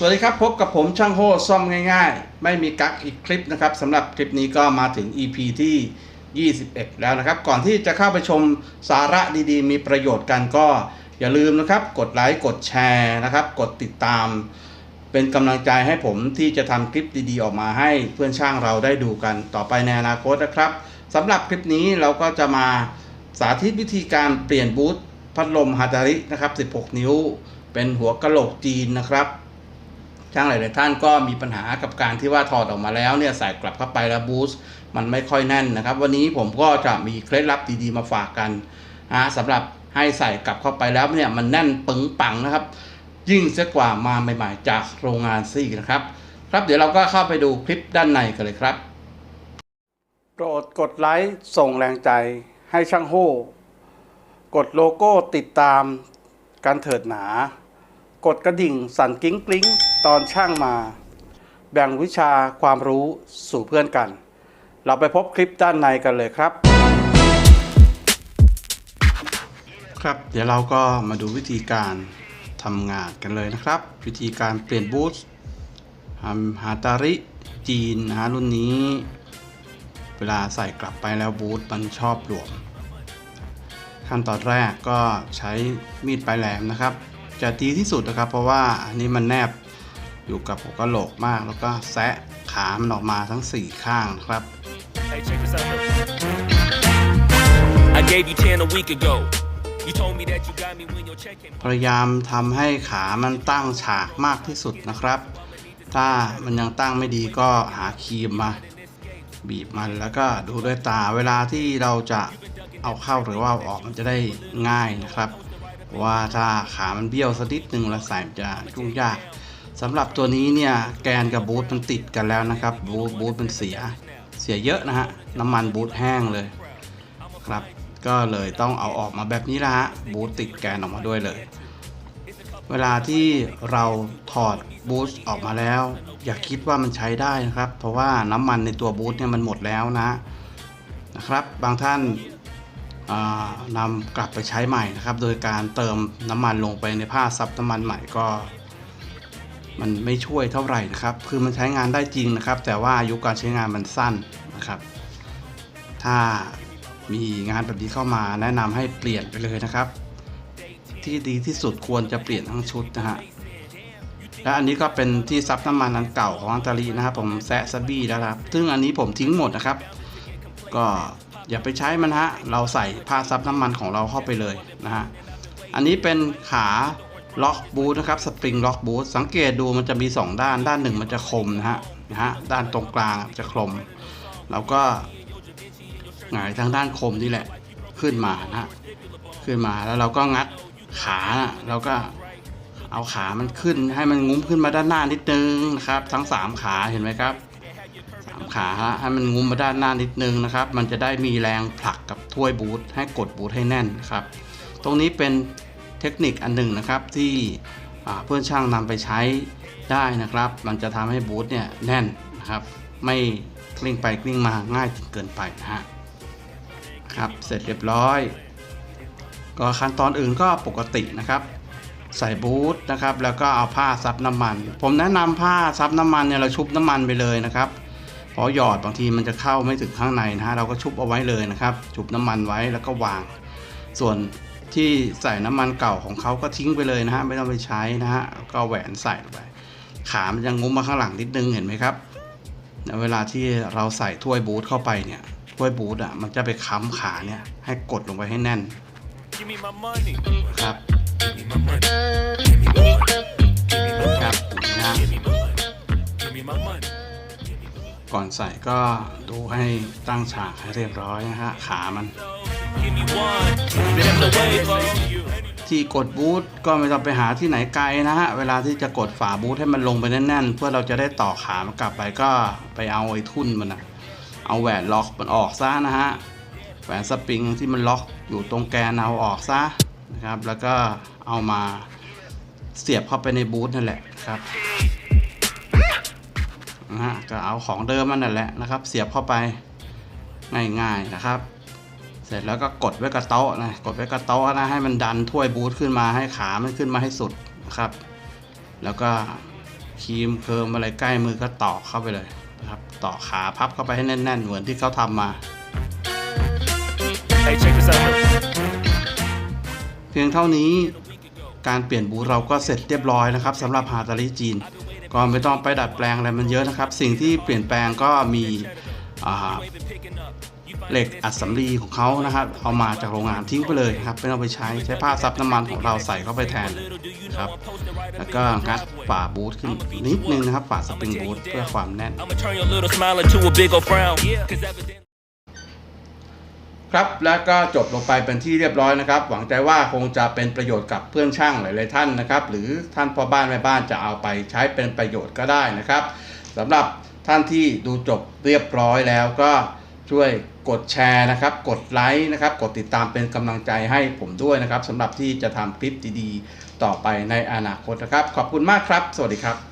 สวัสดีครับ พบกับผมช่างโฮซ่อมง่ายๆ ไม่มีกั๊กอีกคลิปนะครับสำหรับคลิปนี้ก็มาถึง EP ที่ 21 แล้วนะครับ ก่อนที่จะเข้าไปชมสาระดีๆ มีประโยชน์กันก็อย่าลืมนะครับ กดไลค์กดแชร์นะครับ กดติดตาม เป็นกำลังใจให้ผมที่จะทำคลิปดีๆ ออกมาให้เพื่อนช่างเราได้ดูกันต่อไปในอนาคตนะครับสำหรับคลิปนี้เราก็จะมาสาธิตวิธีการเปลี่ยนบูทพัดลมฮาตารินะครับ 16 นิ้ว เป็นหัวกะโหลกจีนนะครับ ช่างหลาย ๆ ท่านก็มีปัญหากับการที่ว่าถอดออกมาแล้วเนี่ยใส่กลับเข้าไปแล้วบูสต์มันไม่ค่อยแน่นนะครับ วันนี้ผมก็จะมีเคล็ดลับดี ๆ มาฝากกันนะสำหรับให้ใส่กลับเข้าไปแล้วเนี่ยมันแน่นปึงปังนะครับ ยิ่งเสียกว่ามาใหม่ ๆ จากโรงงานซีกนะครับ ครับเดี๋ยวเราก็เข้าไปดูคลิปด้านในกันเลยครับโปรดกดไลค์ส่งแรงใจให้ช่างโฮกดโลโก้ติดตามการเถิดหนา กดกระดิ่งสั่นกิ้งกลิ้ง ตอนช่างมา แบ่งวิชาความรู้สู่เพื่อนกัน เราไปพบคลิปด้านในกันเลยครับ ครับ เดี๋ยวเราก็มาดูวิธีการทำงานกันเลยนะครับ วิธีการเปลี่ยนบูสต์ฮาตาริจีนนะฮะรุ่นนี้ เวลาใส่กลับไปแล้วบูทมันชอบหลวมขั้นตอนแรกก็ใช้มีดปลายแหลมนะครับ จะดีที่สุดนะครับ เพราะว่าอันนี้มันแนบ อยู่กับหัวกะโหลกมาก แล้วก็แซะขามันออกมาทั้ง 4 ข้างนะครับ Hey, check this out. I gave you 10 a week ago. You told me that you got me when your check came. พยายามทำให้ขามันตั้งฉากมากที่สุดนะครับ ถ้ามันยังตั้งไม่ดีก็หาครีมมา บีบมันแล้วก็ดูด้วยตาเวลาที่เราจะเอาเข้าหรือว่าเอาออกมันจะได้ง่ายนะครับเพราะว่าถ้าขามันเบี้ยวสักนิดหนึ่งแล้วใส่มันจะยุ่งยาก สำหรับตัวนี้เนี่ยแกนกับบูทมันติดกันแล้วนะครับ บูทบูทมันเสียเสียเยอะนะฮะน้ำมันบูทแห้งเลยครับ ก็เลยต้องเอาออกมาแบบนี้ละฮะบูทติดแกนออกมาด้วยเลย เวลาที่เราถอดบูสต์ออกมาแล้ว อย่าคิดว่ามันใช้ได้นะครับ เพราะว่าน้ำมันในตัวบูสต์เนี่ยมันหมดแล้วนะนะครับ บางท่านอ่านำกลับไปใช้ใหม่นะครับ โดยการเติมน้ำมันลงไปในผ้าซับน้ำมันใหม่ก็ มันไม่ช่วยเท่าไหร่นะครับ คือมันใช้งานได้จริงนะครับ แต่ว่าอายุการใช้งานมันสั้นนะครับ ถ้ามีงานแบบนี้เข้ามาแนะนำให้เปลี่ยนไปเลยนะครับ ที่ดีที่สุดควรจะเปลี่ยนทั้งชุดนะฮะและอันนี้ก็เป็นที่ซับน้ำมันอันเก่าของอันตาลีนะครับ ผมแซะซับบี้แล้วครับซึ่งอันนี้ผมทิ้งหมดนะครับ ก็อย่าไปใช้มันฮะเราใส่ผ้าซับน้ำมันของเราเข้าไปเลยนะฮะอันนี้เป็นขา ล็อกบูทนะครับสปริงล็อกบูทสังเกตดูมันจะมี 2 ด้านด้านหนึ่งมันจะคมนะฮะนะฮะด้านตรงกลางจะคมแล้วก็หงายทางด้านคมนี่แหละขึ้นมานะฮะขึ้นมาแล้วเราก็งัดขาเราก็เอาขามันขึ้นให้มันงุ้มขึ้นมาด้านหน้านิดนึงนะครับ ทั้งสามขาเห็นไหมครับสามขาฮะให้มันงุ้มมาด้านหน้านิดนึงนะครับ มันจะได้มีแรงผลักกับถ้วยบูทให้กดบูทให้แน่นนะครับ ตรงนี้เป็น เทคนิคอันหนึ่งนะครับที่เพื่อนช่างนำไปใช้ได้นะครับ มันจะทำให้บูทเนี่ยแน่นนะครับ ไม่กลิ้งไปกลิ้งมาง่ายจนเกินไปนะฮะครับเสร็จเรียบร้อย ก็ขั้นตอนอื่นก็ปกตินะครับ ใส่บูทนะครับ แล้วก็เอาผ้าซับน้ำมัน ผมแนะนำผ้าซับน้ำมันเนี่ยเราชุบน้ำมันไปเลยนะครับเพราะหยอดบางทีมันจะเข้าไม่ถึงข้างในนะฮะเราก็ชุบเอาไว้เลยนะครับ ชุบน้ำมันไว้แล้วก็วาง ส่วน ที่ใส่น้ำมันเก่าของเขาก็ทิ้งไปเลยนะฮะไม่ต้องไปใช้นะฮะก็แหวนใส่ลงไป ขามันยังงุ้มมาข้างหลังนิดนึงเห็นไหมครับเวลาที่เราใส่ถ้วยบูทเข้าไปเนี่ยถ้วยบูทอะมันจะไปค้ำขาเนี่ยให้กดลงไปให้แน่นครับครับนะก่อนใส่ก็ดูให้ตั้งฉากให้เรียบร้อยนะฮะขามัน ที่กดบูทก็ไม่ต้องไปหาที่ไหนไกลนะฮะ เวลาที่จะกดฝาบูทให้มันลงไปแน่นๆ เพื่อเราจะได้ต่อขามันกลับไปก็ไปเอาไอ้ทุ่นมันนะเอาแหวนล็อกมันออกซะนะฮะ แหวนสปริงที่มันล็อกอยู่ตรงแกนเอาออกซะนะครับ แล้วก็เอามาเสียบเข้าไปในบูทนั่นแหละครับนะฮะก็เอาของเดิมมันนั่นแหละนะครับ เสียบเข้าไปง่ายๆนะครับ เสร็จแล้วก็กดไว้กับโต๊ะนะกดไว้กับโต๊ะนะให้มันดันถ้วยบูทขึ้นมาให้ขามันขึ้นมาให้สุดนะครับ แล้วก็ครีมเคิร์มอะไรใกล้มือก็ตอกเข้าไปเลยนะครับต่อขาพับเข้าไปให้แน่นๆ เหมือนที่เขาทำมา Hey, check this out. Look. เพียงเท่านี้การเปลี่ยนบูทเราก็เสร็จเรียบร้อยนะครับสำหรับฮาตาริจีน ก็ไม่ต้องไปดัดแปลงอะไรมันเยอะนะครับ สิ่งที่เปลี่ยนแปลงก็มีอ่า เหล็กอัดสำลีของเขานะครับ เอามาจากโรงงานทิ้งไปเลยครับไม่ต้องไปใช้ใช้ผ้าซับน้ำมันของเราใส่เข้าไปแทนครับแล้วก็งัดฝาบูทขึ้นนิดนึงนะครับฝาสปริงบูทเพื่อความแน่นครับแล้วก็จบลงไปเป็นที่เรียบร้อยนะครับ หวังใจว่าคงจะเป็นประโยชน์กับเพื่อนช่างหลาย ๆ ท่านนะครับ หรือท่านพ่อบ้านแม่บ้านจะเอาไปใช้เป็นประโยชน์ก็ได้นะครับสำหรับท่านที่ดูจบเรียบร้อยแล้วก็ช่วย กดแชร์นะครับ กดไลค์นะครับ กดติดตามเป็นกำลังใจให้ผมด้วยนะครับสำหรับที่จะทำคลิปดีๆ ต่อไปในอนาคตนะครับ ขอบคุณมากครับ สวัสดีครับ